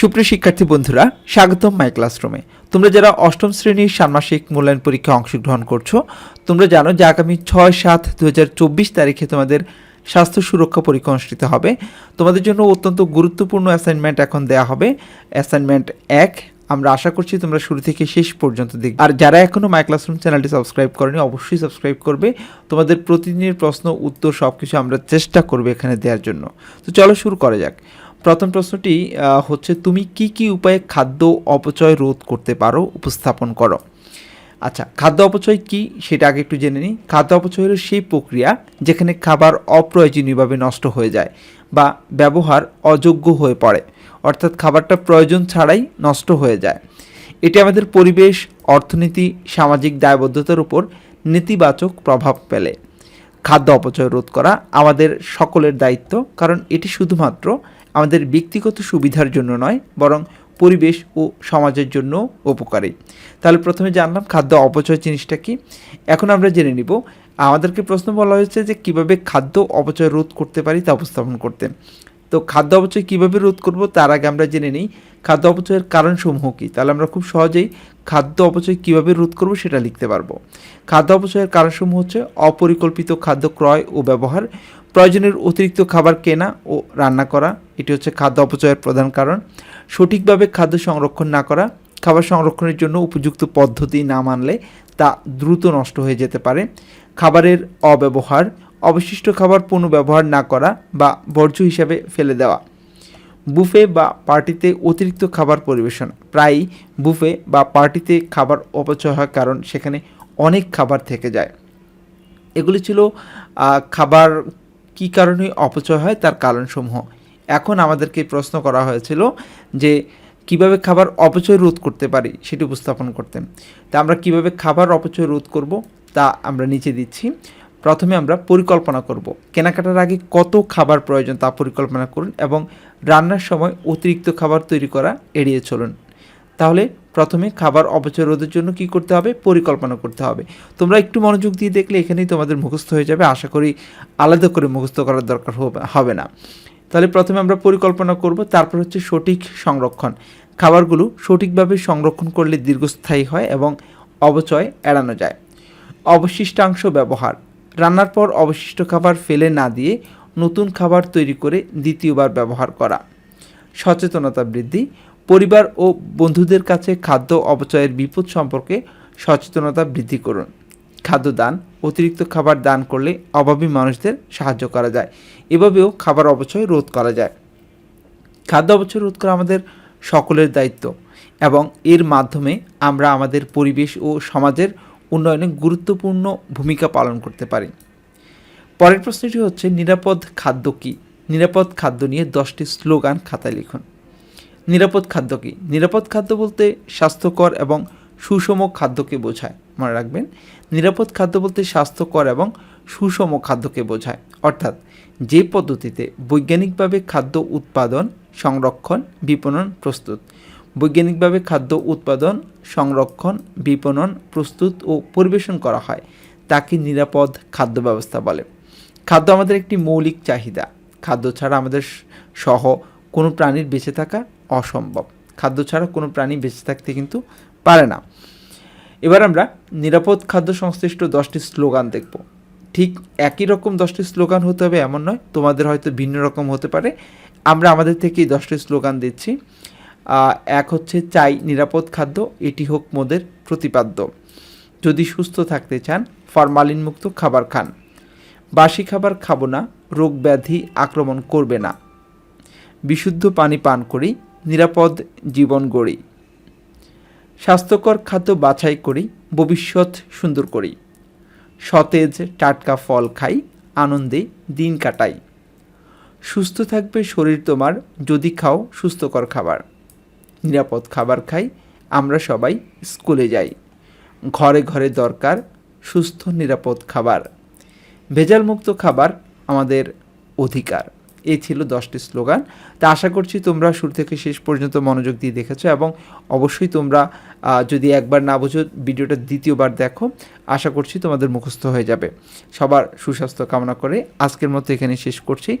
সুপ্রিয় শিক্ষার্থী বন্ধুরা, স্বাগতম মাই ক্লাসরুমে তোমরা যারা অষ্টম শ্রেণির ষান্মাসিক মূল্যায়ন পরীক্ষায় অংশগ্রহণ করছ, তোমরা জানো যে আগামী ছয় সাত দু তারিখে তোমাদের স্বাস্থ্য সুরক্ষা পরীক্ষা অনুষ্ঠিত হবে। তোমাদের জন্য অত্যন্ত গুরুত্বপূর্ণ অ্যাসাইনমেন্ট এখন দেওয়া হবে। অ্যাসাইনমেন্ট এক, আমরা আশা করছি তোমরা শুরু থেকে শেষ পর্যন্ত দেখবে। আর যারা এখনও মাই ক্লাসরুম চ্যানেলটি সাবস্ক্রাইব করেনি, অবশ্যই সাবস্ক্রাইব করবে। তোমাদের প্রতিদিনের প্রশ্ন, উত্তর সব কিছু আমরা চেষ্টা করবে এখানে দেওয়ার জন্য। তো চলো শুরু করা যাক। প্রথম প্রশ্নটি হচ্ছে তুমি কি কি উপায়ে খাদ্য অপচয় রোধ করতে পারো? উপস্থাপন করো। আচ্ছা খাদ্য অপচয় কি? সেটা আগে একটু জেনে নিই। খাদ্য অপচয় হলো সেই প্রক্রিয়া যেখানে খাবার অপ্রয়োজনীয়ভাবে নষ্ট হয়ে যায় বা ব্যবহার অযোগ্য হয়ে পড়ে। অর্থাৎ খাবারটা প্রয়োজন ছাড়াই নষ্ট হয়ে যায়। এটি আমাদের পরিবেশ, অর্থনীতি, সামাজিক দায়বদ্ধতার উপর নেতিবাচক প্রভাব ফেলে। খাদ্য অপচয় রোধ করা আমাদের সকলের দায়িত্ব, কারণ এটি শুধুমাত্র আমাদের ব্যক্তিগত সুবিধার জন্য নয়, বরং পরিবেশ ও সমাজের জন্য উপকারী। তাহলে প্রথমে জানলাম খাদ্য অপচয় জিনিসটা কি। এখন আমরা জেনে নিব, আমাদেরকে প্রশ্ন বলা হয়েছে যে কীভাবে খাদ্য অপচয় রোধ করতে পারি তা উপস্থাপন করতে। তো খাদ্য অপচয় কীভাবে রোধ করব তার আগে আমরা জেনে নিই। খাদ্য অপচয়ের কারণসমূহ কী? তাহলে আমরা খুব সহজেই খাদ্য অপচয় কীভাবে রোধ করব সেটা লিখতে পারব। খাদ্য অপচয়ের কারণসমূহ হচ্ছে অপরিকল্পিত খাদ্য ক্রয় ও ব্যবহার, প্রয়োজনের অতিরিক্ত খাবার কেনা ও রান্না করা, এটি হচ্ছে খাদ্য অপচয়ের প্রধান কারণ, সঠিকভাবে খাদ্য সংরক্ষণ না করা, খাবার সংরক্ষণের জন্য উপযুক্ত পদ্ধতি না মানলে তা দ্রুত নষ্ট হয়ে যেতে পারে, খাবারের অব্যবহার অবশিষ্ট খাবার পুনর্ব্যবহার না করা বা বর্জ্য হিসাবে ফেলে দেওয়া। বুফে বা পার্টিতে অতিরিক্ত খাবার পরিবেশন। প্রায়ই বুফে বা পার্টিতে খাবার অপচয় হয় কারণ সেখানে অনেক খাবার থেকে যায়। এগুলি ছিল খাবার কী কারণে অপচয় হয় তার কারণসমূহ। এখন আমাদেরকে প্রশ্ন করা হয়েছিল যে, কীভাবে খাবার অপচয় রোধ করতে পারি সেটি উপস্থাপন করতেন। তা আমরা কীভাবে খাবার অপচয় রোধ করব তা আমরা নিচে দিচ্ছি। প্রথমে আমরা পরিকল্পনা করব। কেনাকাটার আগে কত খাবার প্রয়োজন তা পরিকল্পনা করুন এবং রান্নার সময় অতিরিক্ত খাবার তৈরি করা এড়িয়ে চলুন। তাহলে প্রথমে খাবার অপচয় রোধের জন্য কি করতে হবে? পরিকল্পনা করতে হবে। তোমরা একটু মনোযোগ দিয়ে দেখলে এখানেই তোমাদের মুখস্থ হয়ে যাবে। আশা করি আলাদা করে মুখস্থ করার দরকার হবে- না। তাহলে প্রথমে আমরা পরিকল্পনা করব, তারপর হচ্ছে সঠিক সংরক্ষণ। খাবারগুলো সঠিকভাবে সংরক্ষণ করলে দীর্ঘস্থায়ী হয় এবং অপচয় এড়ানো যায়। অবশিষ্টাংশ ব্যবহার। রান্নার পর অবশিষ্ট খাবার ফেলে না দিয়ে নতুন খাবার তৈরি করে দ্বিতীয়বার ব্যবহার করা। সচেতনতা বৃদ্ধি। পরিবার ও বন্ধুদের কাছে খাদ্য অপচয়ের বিপদ সম্পর্কে সচেতনতা বৃদ্ধি করুন। খাদ্য দান অতিরিক্ত খাবার দান করলে অভাবী মানুষদের সাহায্য করা যায়। এভাবেও খাবার অপচয় রোধ করা যায়। খাদ্য অপচয় রোধ করা আমাদের সকলের দায়িত্ব এবং এর মাধ্যমে আমরা আমাদের পরিবেশ ও সমাজের উন্নয়নে গুরুত্বপূর্ণ ভূমিকা পালন করতে পারি। পরের প্রশ্নটি হচ্ছে, নিরাপদ খাদ্য কী? নিরাপদ খাদ্য নিয়ে দশটি স্লোগান খাতায় লিখুন। নিরাপদ খাদ্য কী? নিরাপদ খাদ্য বলতে স্বাস্থ্যকর এবং সুষম খাদ্যকে বোঝায়। মনে রাখবেন, নিরাপদ খাদ্য বলতে স্বাস্থ্যকর এবং সুষম খাদ্যকে বোঝায়। অর্থাৎ, যে পদ্ধতিতে বৈজ্ঞানিকভাবে খাদ্য উৎপাদন, সংরক্ষণ, বিপণন প্রস্তুত বৈজ্ঞানিকভাবে খাদ্য উৎপাদন, সংরক্ষণ, বিপণন, প্রস্তুত ও পরিবেশন করা হয়। তাকে নিরাপদ খাদ্য ব্যবস্থা বলে। খাদ্য আমাদের একটি মৌলিক চাহিদা। খাদ্য ছাড়া আমাদের সহ কোনো প্রাণীর বেঁচে থাকা অসম্ভব। খাদ্য ছাড়া কোনো প্রাণী বেঁচে থাকতে কিন্তু পারে না। এবার আমরা নিরাপদ খাদ্য সংশ্লিষ্ট দশটি স্লোগান দেখব। ঠিক একই রকম দশটি স্লোগান হতে হবে, এমন নয়। তোমাদের হয়তো ভিন্ন রকম হতে পারে। আমরা আমাদের থেকেই দশটি স্লোগান দিচ্ছি। এক হচ্ছে চাই নিরাপদ খাদ্য, এটি হোক মোদের প্রতিপাদ্য। যদি সুস্থ থাকতে চান, ফরমালিনমুক্ত খাবার খান। বাসি খাবার খাব না, রোগ ব্যাধি আক্রমণ করবে না। বিশুদ্ধ পানি পান করি, নিরাপদ জীবন গড়ি। স্বাস্থ্যকর খাদ্য বাছাই করি, ভবিষ্যৎ সুন্দর করি। সতেজ, টাটকা ফল খাই, আনন্দে দিন কাটাই। সুস্থ থাকবে শরীর তোমার, যদি খাও সুস্থকর খাবার। নিরাপদ খাবার খাই, আমরা সবাই স্কুলে যাই। ঘরে ঘরে দরকার সুস্থ, নিরাপদ খাবার। ভেজালমুক্ত খাবার আমাদের অধিকার। এই ছিল দশটি স্লোগান। তা আশা করছি তোমরা শুরু থেকে শেষ পর্যন্ত মনোযোগ দিয়ে দেখেছ এবং অবশ্যই তোমরা যদি একবার না বোঝো ভিডিওটা দ্বিতীয়বার দেখো, আশা করছি তোমাদের মুখস্থ হয়ে যাবে। সবার সুস্বাস্থ্য কামনা করে আজকের মতো এখানে শেষ করছি।